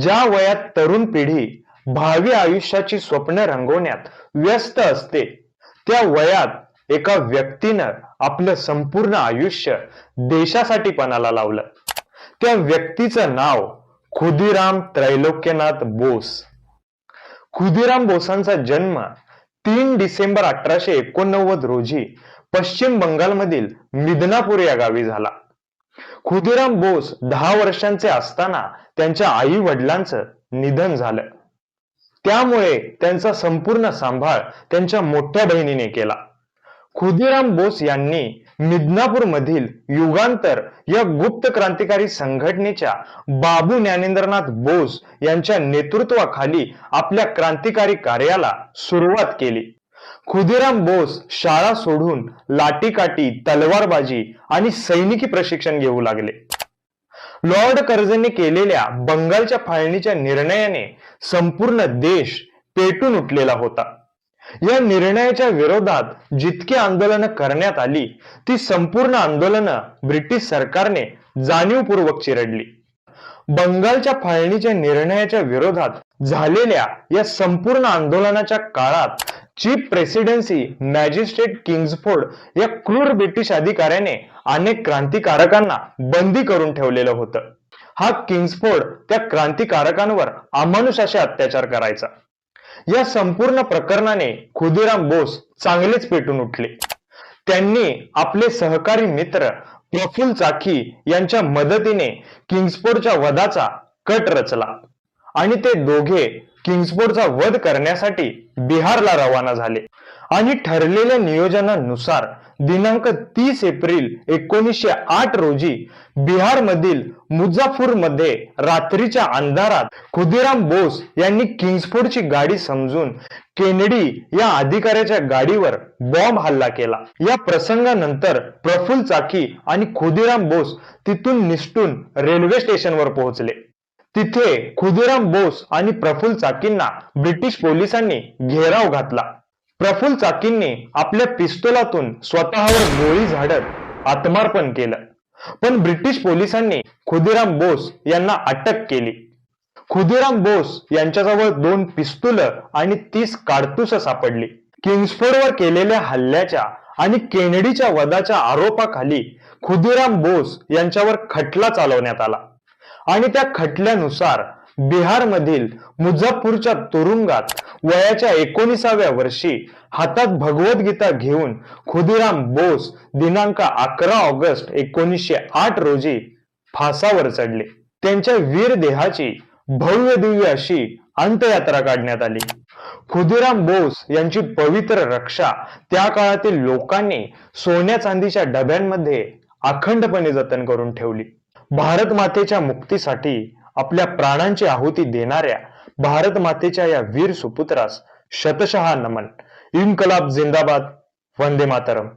ज्या वयात तरुण पिढी भावी आयुष्याची स्वप्न रंगवण्यात व्यस्त असते त्या वयात एका व्यक्तीनं आपलं संपूर्ण आयुष्य देशासाठी पणाला लावलं. त्या व्यक्तीचं नाव खुदिराम त्रैलोक्यनाथ बोस. खुदिराम बोसांचा जन्म तीन डिसेंबर अठराशे एकोणनव्वद रोजी पश्चिम बंगालमधील मिदनापूर या गावी झाला. खुदिराम बोस दहा वर्षांचे असताना त्यांच्या आई वडिलांचं निधन झालं. त्यामुळे त्यांचा संपूर्ण सांभाळ त्यांच्या मोठ्या बहिणीने केला. खुदिराम बोस यांनी मिदनापूर मधील युगांतर या गुप्त क्रांतिकारी संघटनेच्या बाबू ज्ञानेंद्रनाथ बोस यांच्या नेतृत्वाखाली आपल्या क्रांतिकारी कार्याला सुरुवात केली. खुदिराम बोस शाळा सोडून लाटीकाठी तलवारबाजी आणि सैनिकी प्रशिक्षण घेऊ लागले. लॉर्ड कर्जने केलेल्या बंगालच्या फाळणीच्या निर्णयाने संपूर्ण देश पेटून उठलेला होता. या निर्णयाच्या विरोधात जितकी आंदोलनं करण्यात आली ती संपूर्ण आंदोलनं ब्रिटिश सरकारने जाणीवपूर्वक चिरडली. बंगालच्या फाळणीच्या निर्णयाच्या विरोधात झालेल्या या संपूर्ण आंदोलनाच्या काळात चीफ प्रेसिडेन्सी मॅजिस्ट्रेट किंग्सफोर्ड या क्रूर ब्रिटिश अधिकाऱ्याने अनेक क्रांतिकारकांना बंदी करून ठेवलेलं होतं. हा किंग्सफोर्ड त्या क्रांतिकारकांवर अमानुष असे अत्याचार करायचा. या संपूर्ण प्रकरणाने खुदिराम बोस चांगलेच पेटून उठले. त्यांनी आपले सहकारी मित्र प्रफुल्ल चाकी यांच्या मदतीने किंग्सफोर्डच्या वधाचा कट रचला. आणि ते दोघे किंग्सफोर्डचा वध करण्यासाठी बिहारला रवाना झाले. आणि ठरलेल्या नियोजनानुसार दिनांक तीस एप्रिल एकोणीसशे आठ रोजी बिहारमधील मुजाफूरमध्ये रात्रीच्या अंधारात खुदिराम बोस यांनी किंग्सफोर्डची गाडी समजून केनेडी या अधिकाऱ्याच्या गाडीवर बॉम्ब हल्ला केला. या प्रसंगानंतर प्रफुल्ल चाकी आणि खुदिराम बोस तिथून निसटून रेल्वे स्टेशनवर पोहोचले. तिथे खुदिराम बोस आणि प्रफुल्ल चाकींना ब्रिटिश पोलिसांनी घेराव घातला. प्रफुल्ल चाकींनी आपल्या पिस्तोलातून स्वतःवर गोळी झाडत आत्मार्पण केलं. पण ब्रिटिश पोलिसांनी खुदिराम बोस यांना अटक केली. खुदिराम बोस यांच्याजवळ दोन पिस्तुल आणि तीस काडतुस सापडली. किंग्सफोर्डवर केलेल्या हल्ल्याच्या आणि केनेडीच्या वधाच्या आरोपाखाली खुदिराम बोस यांच्यावर खटला चालवण्यात आला. आणि त्या खटल्यानुसार बिहारमधील मुझफ्फरच्या तुरुंगात वयाच्या एकोणीसाव्या वर्षी हातात भगवद्गीता घेऊन खुदिराम बोस दिनांक अकरा ऑगस्ट एकोणीसशे आठ रोजी फासावर चढले. त्यांच्या वीर देहाची भव्य दिव्य अशी अंत्ययात्रा काढण्यात आली. खुदिराम बोस यांची पवित्र रक्षा त्या काळातील लोकांनी सोन्या चांदीच्या डब्यांमध्ये अखंडपणे जतन करून ठेवली. भारत मातेच्या मुक्तीसाठी आपल्या प्राणांची आहुती देणाऱ्या भारत मातेच्या या वीर सुपुत्रास शतशहा नमन. इनकलाब जिंदाबाद वंदे मातरम.